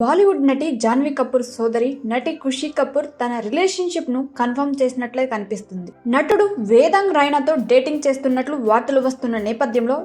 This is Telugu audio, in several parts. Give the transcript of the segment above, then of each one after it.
బాలీవుడ్ నటి జాన్వీ కపూర్ సోదరి నటి ఖుషీ కపూర్ తన రిలేషన్షిప్ను కన్ఫర్మ్ చేసినట్లే కనిపిస్తుంది. నటుడు వేదాంగ్ రైనాతో డేటింగ్ చేస్తున్నట్లు వార్తలు వస్తున్న నేపథ్యంలో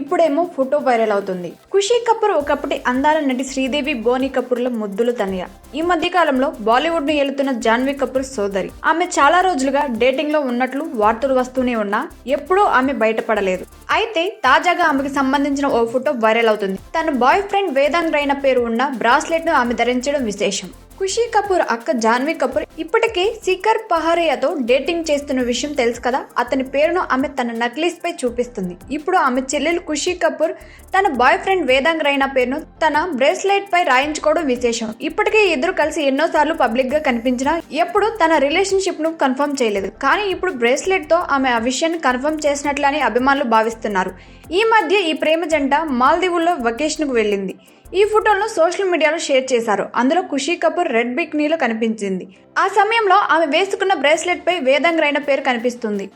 ఇప్పుడేమో ఫోటో వైరల్ అవుతుంది. ఖుషీ కపూర్ ఒకప్పటి అందాల నటి శ్రీదేవి బోని కపూర్ల ముద్దులు తనయ. ఈ మధ్య కాలంలో బాలీవుడ్ను ఏలుతున్న జాన్వీ కపూర్ సోదరి. ఆమె చాలా రోజులుగా డేటింగ్లో ఉన్నట్లు వార్తలు వస్తూనే ఉన్నా ఎప్పుడూ ఆమె బయటపడలేదు. అయితే తాజాగా ఆమెకు సంబంధించిన ఓ ఫోటో వైరల్ అవుతుంది. తన బాయ్ ఫ్రెండ్ వేదాంగ్ రైన పేరు ఉన్న బ్రాస్లెట్ను ఆమె ధరించడం విశేషం. ఖుషీ కపూర్ అక్క జాన్వీ కపూర్ ఇప్పటికే శిఖర్ పహారియతో డేటింగ్ చేస్తున్న విషయం తెలుసు కదా? అతని పేరును ఆమె తన నక్లీస్ పై చూపిస్తుంది. ఇప్పుడు ఆమె చెల్లెలు ఖుషీ కపూర్ తన బాయ్ ఫ్రెండ్ వేదాంగ్ రైనా పేరును తన బ్రేస్లెట్ పై రాయించుకోవడం విశేషం. ఇప్పటికే ఇద్దరు కలిసి ఎన్నోసార్లు పబ్లిక్గా కనిపించినా ఎప్పుడు తన రిలేషన్షిప్ను కన్ఫర్మ్ చేయలేదు. కానీ ఇప్పుడు బ్రేస్లెట్తో ఆమె ఆ విషయాన్ని కన్ఫర్మ్ చేసినట్లని అభిమానులు భావిస్తున్నారు. ఈ మధ్య ఈ ప్రేమ జంట మాల్దీవుల్లో వెకేషన్కు వెళ్ళింది. ఈ ఫోటోలను సోషల్ మీడియాలో షేర్ చేశారు. అందులో ఖుషీ కపూర్ రెడ్ బిక్నీలో కనిపించింది. ఆ సమయంలో ఆమె వేసుకున్న బ్రేస్లెట్ పై వేదంగ్ రైన పేరు కనిపిస్తుంది.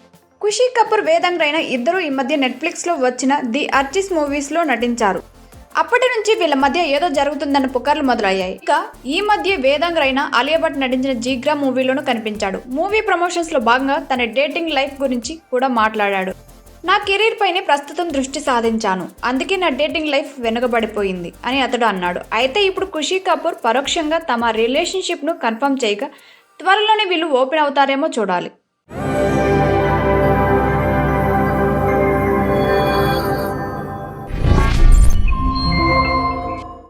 ఖుషీ కపూర్ వేదంగ్ రైన ఇద్దరు ఈ మధ్య నెట్ఫ్లిక్స్లో వచ్చిన ది అర్చిస్ మూవీస్లో నటించారు. అప్పటి నుంచి వీళ్ళ మధ్య ఏదో జరుగుతుందన్న పుకార్లు మొదలయ్యాయి. ఇక ఈ మధ్య వేదాంగ్ రైనా అలియా భట్ నటించిన జీగ్రా మూవీలోనూ కనిపించాడు. మూవీ ప్రమోషన్స్లో భాగంగా తన డేటింగ్ లైఫ్ గురించి కూడా మాట్లాడాడు. నా కెరీర్ పైనే ప్రస్తుతం దృష్టి సాధించాను. అందుకే నా డేటింగ్ లైఫ్ వెనుకబడిపోయింది అని అతడు అన్నాడు. అయితే ఇప్పుడు ఖుషీ కపూర్ పరోక్షంగా తమ రిలేషన్షిప్ను కన్ఫర్మ్ చేయగా త్వరలోనే వీళ్ళు ఓపెన్ అవుతారేమో చూడాలి.